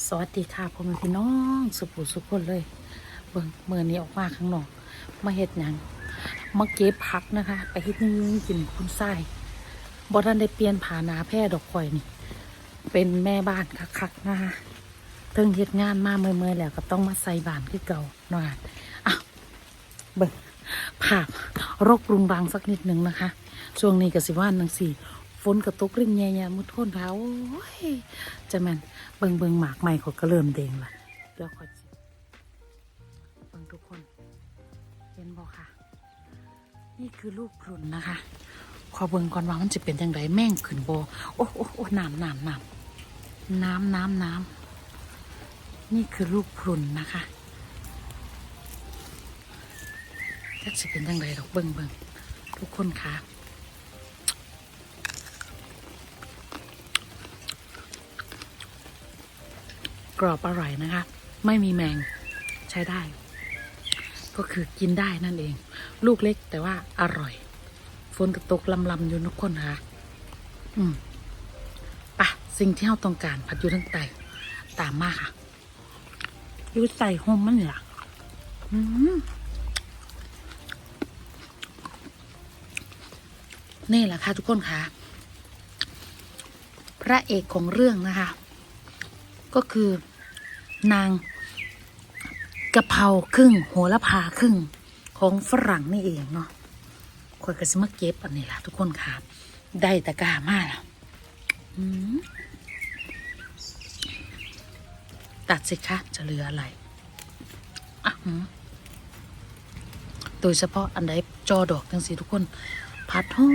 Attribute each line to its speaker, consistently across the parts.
Speaker 1: สวัสดีค่ะพ่อแม่พี่น้องสุภูสุขคนเลย เบิ่งเมื่อนี้ออกมาข้างนอก มาเฮ็ดหยังมาเก็บผักนะคะ ไปเฮ็ดนึงกินคุณไส้บ่ทันได้เปลี่ยนผานาแพร่ดอกข่อยนี่ เป็นแม่บ้านคักๆนะคะเทิงเฮ็ดงานมาเมื่อยๆแล้วก็ต้องมาใส่บานคือเก่าหน่อยอะเบิ่งภาพรกรุงรังสักนิดหนึ่งนะคะ ช่วงนี้ก็สิว่านนังสี่ ฝนกระตกรินแย่ๆมุดโทนเท้าโอ้ยจะแม่นเบิงเบิงหมากใหม่ขาก็เริ่มเด้งละเดี๋ยวขอจิเบิงทุกคนเห็นบอกค่ะ นี่คือลูกพรุนนะคะ ขอเบิงก่อนว่ามันจะเป็นยังไงแม่งขึ้นโบโอ้โอ้โอ้น้ำน้ำน้ำน้ำน้ำน้ำนี่คือลูกพรุนนะคะจะเป็นยังไงดอกเบิงเบิงทุกคนค่ะ กรอบอร่อยนะคะ ไม่มีแมงใช้ได้ ก็คือกินได้นั่นเอง ลูกเล็กแต่ว่าอร่อย ฝนกระตกลำลำอยู่ทุกคนค่ะ อืมปะสิ่งที่เราต้องการผัดอยู่ทั้งไตตามมาค่ะอยู่ใส่โฮมมันเหรออืมนี่แหละค่ะทุกคนค่ะ พระเอกของเรื่องนะคะ ก็คือ นางกะเพราครึ่งโหระพาครึ่งของฝรั่งนี่เองเนาะคอยกระสิมาเก็บอันนี้ล่ะทุกคนครับ ได้ตะกร้ามากล่ะอืมตัดสิคะจะเหลืออะไรอะโดยเฉพาะอันใดจอดอกจังสีทุกคน ผัดหอ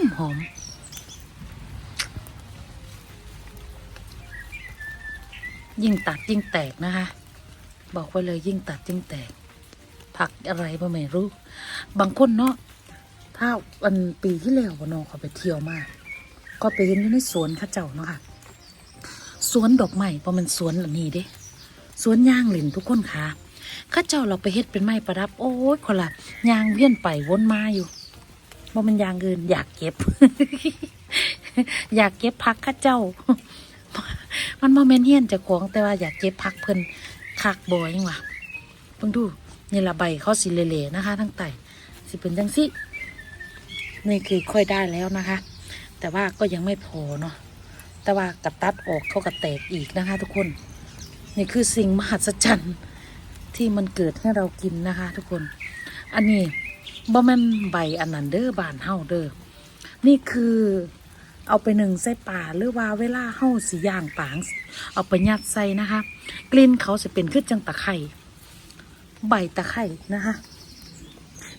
Speaker 1: มหอม ยิ่งตัดยิ่งแตกนะคะ บอกไว้เลยยิ่งตัดยิ่งแตก ผักอะไรก็ไม่รู้ บางคนเนาะถ้าวันปีที่แล้ววันนองเขาไปเที่ยวมาก ก็ไปเห็นอยู่ในสวนข้าเจ้าเนาะค่ะสวนดอกไม้เพราะมันสวนอันนี้เด้สวนย่างหลินทุกคนค่ะข้าเจ้าเราไปเฮ็ดเป็นไม้ประดับ โอ้ยคนละยางเวียนไปวนมาอยู่ว่ามันยางเกินอยากเก็บ อยากเก็บพักข้าเจ้า มันโมเมนเฮียนจะของแต่ว่าอยากเก็บพักเพิ่นคักบอยยังวะเพิ่งดูนี่ละใบเขาสีเละๆนะคะ ทั้งไตสิเป็นจังสินี่คือค่อยได้แล้วนะคะ แต่ว่าก็ยังไม่พอเนาะแต่ว่ากระตัดออกเขากระแตกอีกนะคะ ทุกคน นี่คือสิ่งมหัศจรรย์ที่มันเกิดให้เรากินนะคะ ทุกคน อันนี้บ่แม่นใบอันนั้นเด้อบานเฮาเด้อนี่คือ เอาไปหนึ่งใส่ป่าหรือว่าเวลาเฮาสีย่างปาง เอาไปยัดใส่นะคะ กลิ่นเขาจะเป็นขึ้นจังตะไคร่ใบตะไคร่นะคะ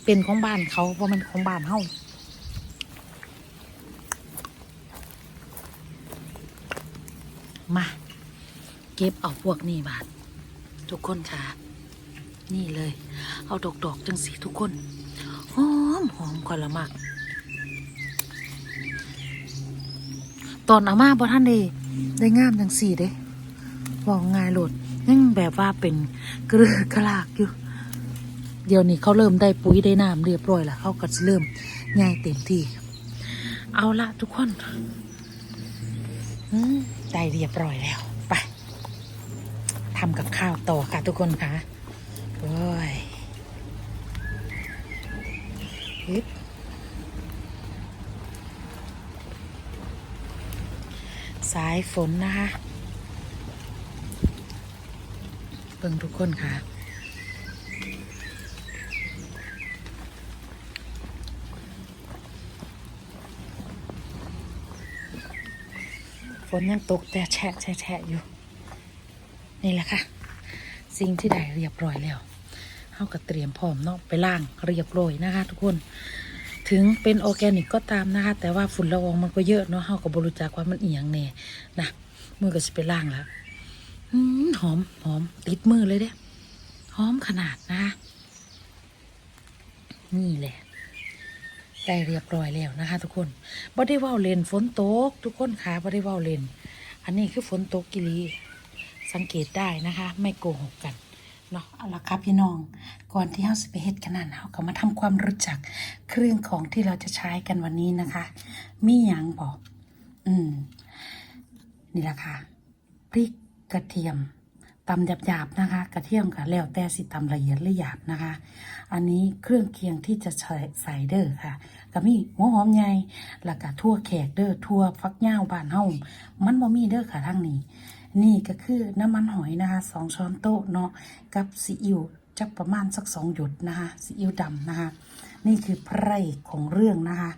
Speaker 1: เป็นของบ้านเขาเพราะมันของบ้านเฮามาเก็บเอาพวกนี้บาททุกคนค่ะ นี่เลย เอาดอกดอกๆจังสีทุกคนหอมหอมกว่าละมาก ตอนอาม่าบ่ท่านได้ได้งามจังสี่เด้บอกง่ายโหลดยังแบบว่าเป็นกระลือกระลากอยู่ เดี๋ยวนี้เขาเริ่มได้ปุ๋ยได้น้ำเรียบร้อยแล้วเขาก็เริ่มง่ายเต็มที่ เอาละทุกคนได้เรียบร้อยแล้ว ไปทำกับข้าวต่อค่ะทุกคนค่ะโอ้ยฮึบ สายฝนนะคะเบิ่งทุกคนค่ะ ฝนยังตกแต่แฉะแฉะแฉะอยู่ นี่แหละค่ะ สิ่งที่ได้เรียบร้อยแล้วเฮาก็เตรียมพร้อมเนาะไปล่างเรียบร้อยนะคะ ทุกคน ถึงเป็นออร์แกนิกก็ตามนะคะ แต่ว่าฝุ่นละอองมันก็เยอะเนาะเฮาก็บบรูจักว่ามันเอียงแน่นะมือก็จะไปล่างแล้วหอมหอมติดมือเลยเด้หอมขนาดนะคะนี่แหละได้เรียบร้อยแล้วนะคะ ทุกคนบ่ได้ว่าเลนฝนตก ทุกคนค่ะบ่ได้ว่าเลนอันนี้คือฝนตกกิลีสังเกตได้นะคะ ไม่โกหกกัน เนาะเอาละครับพี่น้อง ก่อนที่เราจะไปเฮ็ดกันนั่นเราก็มาทำความรู้จักเครื่องของที่เราจะใช้กันวันนี้นะคะ มีอย่างบอกอืม นี่แหละค่ะพริกกระเทียมตำหยาบๆนะคะ กระเทียมกับแล้วแต่สิตำละเอียดหรือหยาบนะคะ อันนี้เครื่องเคียงที่จะใส่ใส่เด้อค่ะก็มีหัวหอมใหญ่แล้วก็ทั่วแขกเด้อทั่วฟักย่าวบ้านเฮามันบ่มีเด้อค่ะทางนี้ นี่ก็คือน้ำมันหอยนะคะสองช้อนโต๊ะเนาะกับซีอิ๊วจักประมาณสักสองหยดนะคะซีอิ๊วดำนะคะ นี่คือไพร่ของเรื่องนะคะ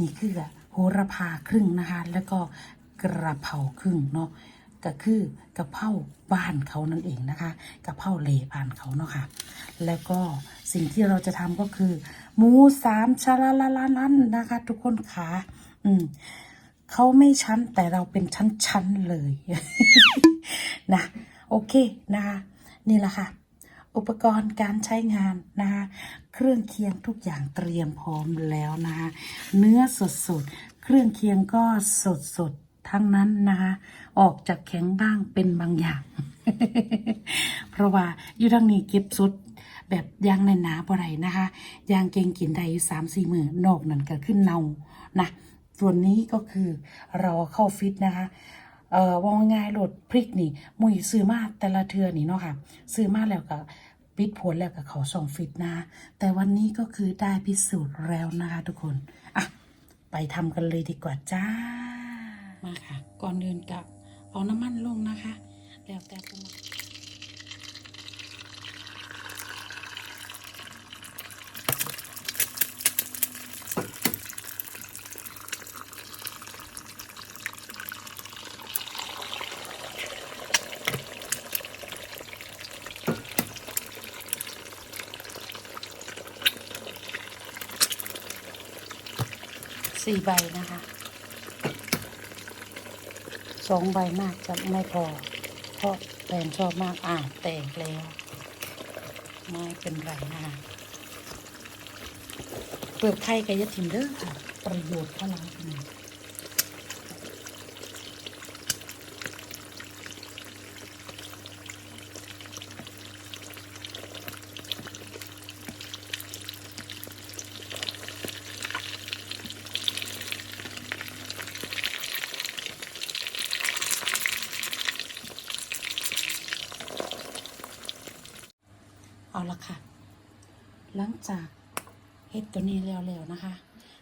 Speaker 1: นี่คือโหระพาครึ่งนะคะ แล้วก็กระเพราครึ่งเนาะก็คือกระเพราบ้านเขานั่นเองนะคะกระเพราเลบ้านเขาเนาะค่ะแล้วก็สิ่งที่เราจะทำก็คือ หมูสามชาลาลาลานั้นนะคะ ทุกคนขาอืม เขาไม่ชั้นแต่เราเป็นชั้นๆเลยนะโอเคนะคะนี่แหละค่ะ อุปกรณ์การใช้งานนะคะเครื่องเคียงทุกอย่างเตรียมพร้อมแล้วนะคะเนื้อสดๆ เครื่องเคียงก็สดๆ ทั้งนั้นนะคะออกจากแข็งบ้างเป็นบางอย่าง เพราะว่าอยู่ทางนี้เก็บสดแบบยางในหนาบ่ไรนะคะยางเก่งกินได้อยู่สามสี่มือนอกนั้นก็ขึ้นเนานะ ส่วนนี้ก็คือเราเข้าฟิตนะคะเอ่อว่าง่ายโหลดพริกนี่มุยซื้อมาแต่ละเทือนี่เนาะค่ะซื้อมาแล้วก็ปิดผลแล้วก็เขาส่งฟิตนะ แต่วันนี้ก็คือได้พิสูจน์แล้วนะคะทุกคนอะไปทำกันเลยดีกว่าจ้า มาค่ะ ก่อนอื่นกับเอาน้ำมันลงนะคะ แล้วแต่จะ สี่ใบนะคะสองใบมากจะไม่พอ เพราะแฟนชอบมากอ่าแตกแล้วไม่เป็นไรนะคะเปลือกไข่กับยาทิมเด้อค่ะ ประโยชน์เท่าไหร่ายขนาดเอาละค่ะ ห ลังจากเฮ็ดตัวนี้แล้วๆนะคะ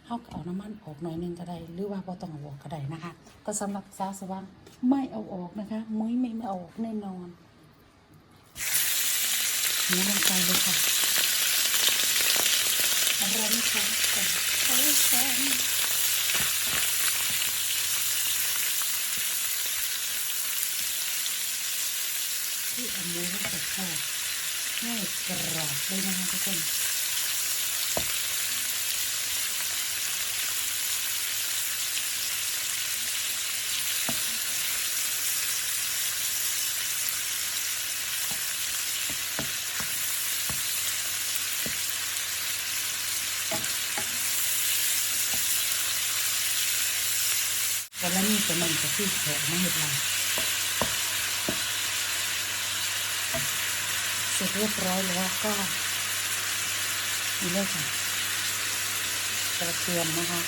Speaker 1: เขาก็เอาน้ำมันออกหน่อยนึงก็ได้หรือว่าพอต้องเอาออกก็ได้นะคะ ก็สำหรับสาวสว่างไม่เอาออกนะคะมุ้ยไม่ไม่เอาออกแน่นอนหมูลงไปเลยค่ะรไม่ใช่แต่เขาแซ่บที่เอาหมูลงไปทอดให้กรอบเลยนะคะทุกคน แต่ละมันจะที่แขกไม่เห็นลายเสร็จเรียบร้อยแล้วก็นี่เลยค่ะกระเทียมนะคะ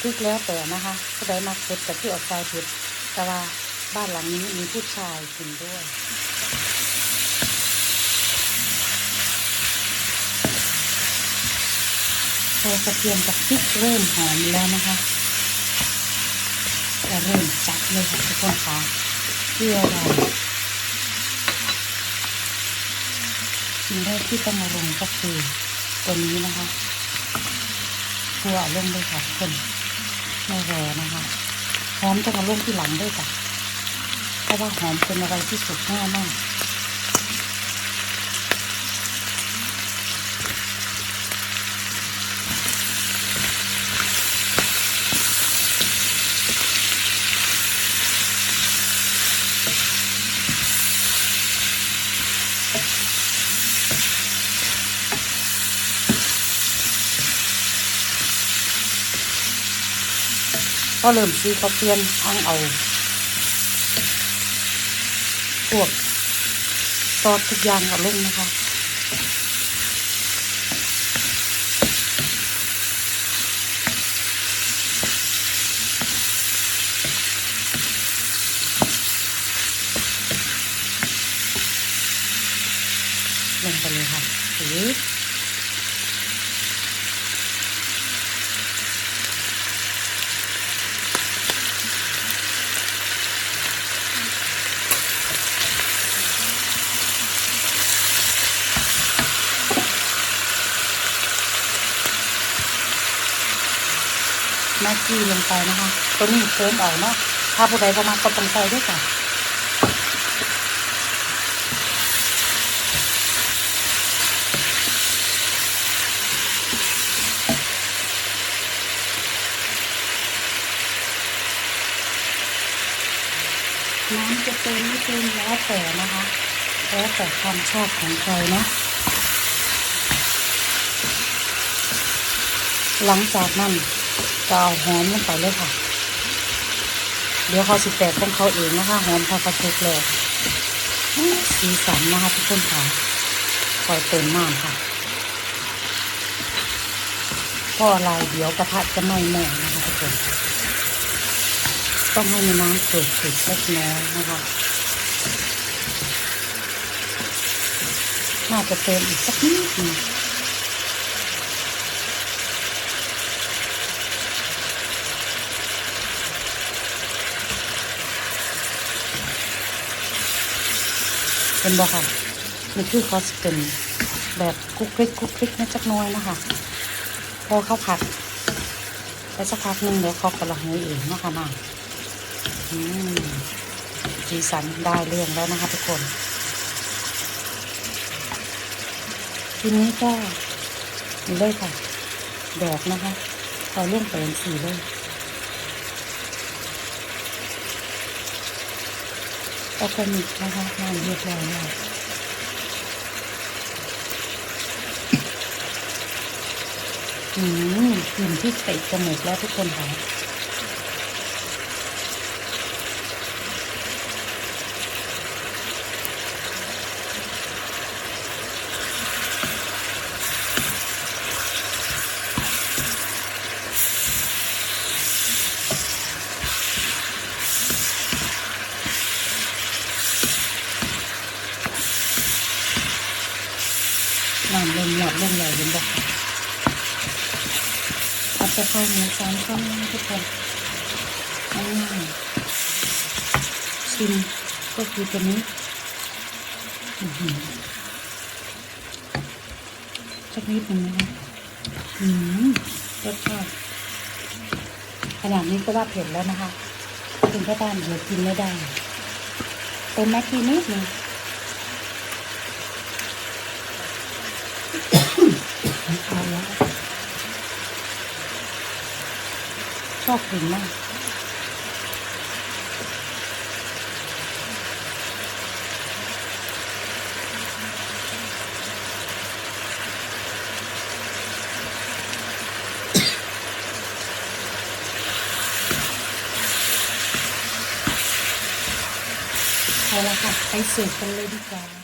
Speaker 1: พริกแล้วแต่นะคะผู้ใดมาเผ็ดแต่ที่ออกใจเผ็ดแต่ว่าบ้านหลังนี้มีผู้ชายกินด้วยพอกระเทียมกับพริกเริ่มหอมแล้วนะคะ จะเริ่มจัดเลยค่ะทุกคนคะเพื่อเราสิ่งแรกที่ต้องมาลงก็คือตัวนี้นะคะตัวอลงเลยค่ะทุกคนไม่รอนะคะหอมจะมาลงที่หลังด้วยจ้ะเพราะว่าหอมเป็นอะไรที่สุดง่ายมาก พอเริ่มซื้อก็เปลี่ยนทั้งเอาพวกซอสทุกอย่างเอาลงนะคะลงไปเลยค่ะปึ๊บ กี้ลงไปนะคะ ตัวนี้เพิ่มเอาเนาะถ้าผู้ใดประมาณก็ต้องใส่ด้วยค่ะน้ำจะเต็มไม่เต็มแล้วแต่นะคะแล้วแต่ความชอบของใครเนาะหลังจากนั้น ก็เอาหอมลงไปเลยค่ะ เดี๋ยวเขาสิแตกของเขาเองนะคะหอมพอกระชุกเลยสีสันนะคะทุกคนค่ะคอยเติมน้ำค่ะเพราะอะไรเดี๋ยวกระทะจะไหม้แน่นะคะทุกคนต้องให้มีน้ำเกิดขึ้นเล็กน้อยนะคะน่าจะเติมอีกสักนิดนึง เป็นบ่ค่ะนี่คือเขาสิเป็นแบบคุกคลิกคุกคลิกนะจักน้อยนะคะพอเข้าผัดไปสักพักนึงเดี๋ยวเขาก็ละเหยเองนะคะน้ำอืมสีสันได้เรื่องแล้วนะคะทุกคน ทีนี้ก็นี่เลยค่ะดอกนะคะเราเรื่องเป็นสีเลย ออร์แกนิกนะคะงานเรียบร้อยแล้วอืมกลิ่นที่เตะจมูกแล้วทุกคนค่ะ น้ำเล่นหยอดเล่นใหญ่เป็นบอกเอาจะเข้าหมูสามข้นทุกคนง่ายๆชิมก็คือตัวนี้อือหือสักนิดหนึ่งนะคะอืมรสชาติขนาดนี้ก็ว่าเผ็ดแล้วนะคะถึงก็บ้านเดี๋ยวกินไม่ได้เติมแม็กกี้นิดหนึง เอาแล้ว ชอบกินมากเอาละค่ะไปเสิร์ฟกันเลยดีกว่า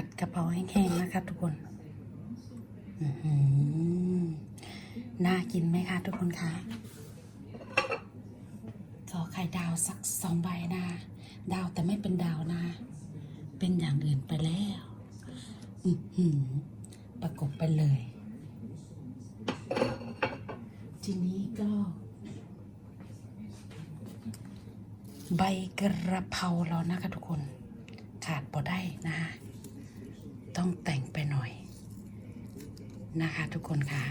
Speaker 1: ผัดกะเพราแห้งๆนะคะทุกคนน่ากินไหมคะทุกคนคะขอไข่ดาวสักสองใบนะดาวแต่ไม่เป็นดาวนะ เป็นอย่างอื่นไปแล้วอือหือประกบไปเลย ทีนี้ก็ ใบกระเพราเรานะคะทุกคน ขาดบ่ได้นะคะ ต้องแต่งไปหน่อย นะคะทุกคนค่ะ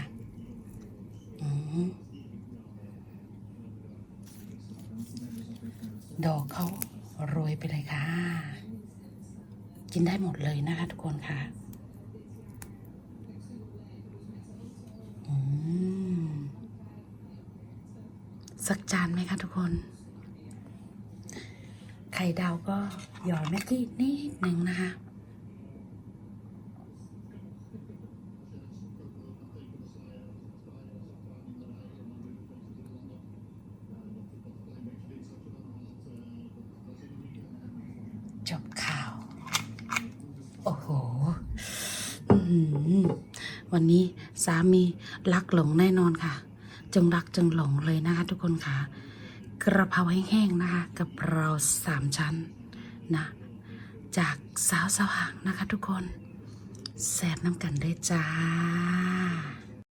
Speaker 1: ดอกเขาโรยไปเลยค่ะ กินได้หมดเลยนะคะทุกคนค่ะอืมสักจานไหมคะทุกคน ไข่ดาวก็หยอดแม่กี้นิดหนึ่งนะคะ วันนี้สามีรักหลงแน่นอนค่ะ จงรักจงหลงเลยนะคะทุกคนค่ะ กระเพราแห้งๆนะคะกับเราสามชั้นนะจากสาวสว่างนะคะทุกคนแสบน้ำกันได้จ้า